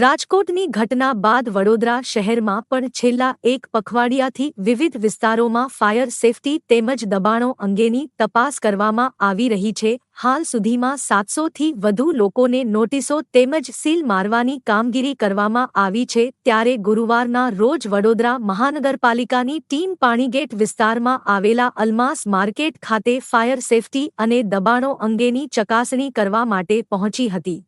રાજકોટની ઘટના બાદ વડોદરા શહેરમાં પણ છેલ્લા એક પખવાડિયાથી વિવિધ વિસ્તારોમાં ફાયર સેફટી તેમજ દબાણો અંગેની તપાસ કરવામાં આવી રહી છે. હાલ સુધીમાં સાતસોથી વધુ લોકોને નોટિસો તેમજ સીલ મારવાની કામગીરી કરવામાં આવી છે. ત્યારે ગુરુવારના રોજ વડોદરા મહાનગરપાલિકાની ટીમ પાણીગેટ વિસ્તારમાં આવેલા અલમાસ માર્કેટ ખાતે ફાયર સેફટી અને દબાણો અંગેની ચકાસણી કરવા માટે પહોંચી હતી.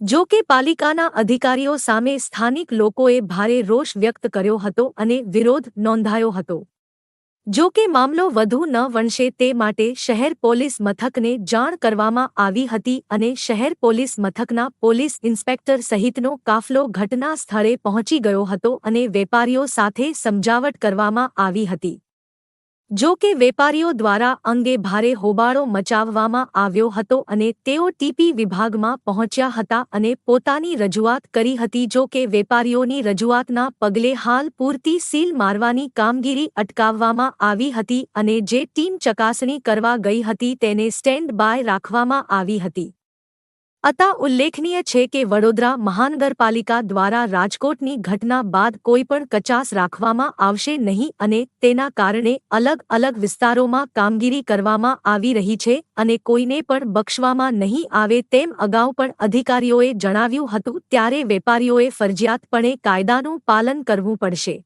જો કે પાલિકાના અધિકારીઓ સામે સ્થાનિક લોકોએ ભારે રોષ વ્યક્ત કર્યો હતો અને વિરોધ નોંધાયો હતો. જો કે મામલો વધુ ન વણશે તે માટે શહેર પોલીસ મથકને જાણ કરવામાં આવી હતી અને શહેર પોલીસ મથકના પોલીસ ઇન્સ્પેક્ટર સહિતનો કાફલો ઘટના સ્થળે પહોંચી ગયો હતો અને વેપારીઓ સાથે સમજાવટ કરવામાં આવી હતી. જો કે વેપારીઓ દ્વારા અંગે ભારે હોબાળો મચાવવામાં આવ્યો હતો અને તેઓ ટીપી વિભાગમાં પહોંચ્યા હતા અને પોતાની રજૂઆત કરી હતી જો કે વેપારીઓની રજૂઆતના પગલે હાલ પૂરતી સીલ મારવાની કામગીરી અટકાવવામાં આવી હતી અને જે ટીમ ચકાસણી કરવા ગઈ હતી તેને સ્ટેન્ડ બાય રાખવામાં આવી હતી. અતા ઉલ્લેખનીય છે કે વડોદરા મહાનગરપાલિકા દ્વારા રાજકોટની ઘટના બાદ કોઈપણ કચાસ રાખવામાં આવશે નહીં અને તેના કારણે અલગ અલગ વિસ્તારોમાં કામગીરી કરવામાં આવી રહી છે અને કોઈને પણ બક્ષવામાં નહીં આવે તેમ અગાઉ પણ અધિકારીઓએ જણાવ્યું હતું, ત્યારે વેપારીઓએ ફરજિયાતપણે કાયદાનું પાલન કરવું પડશે.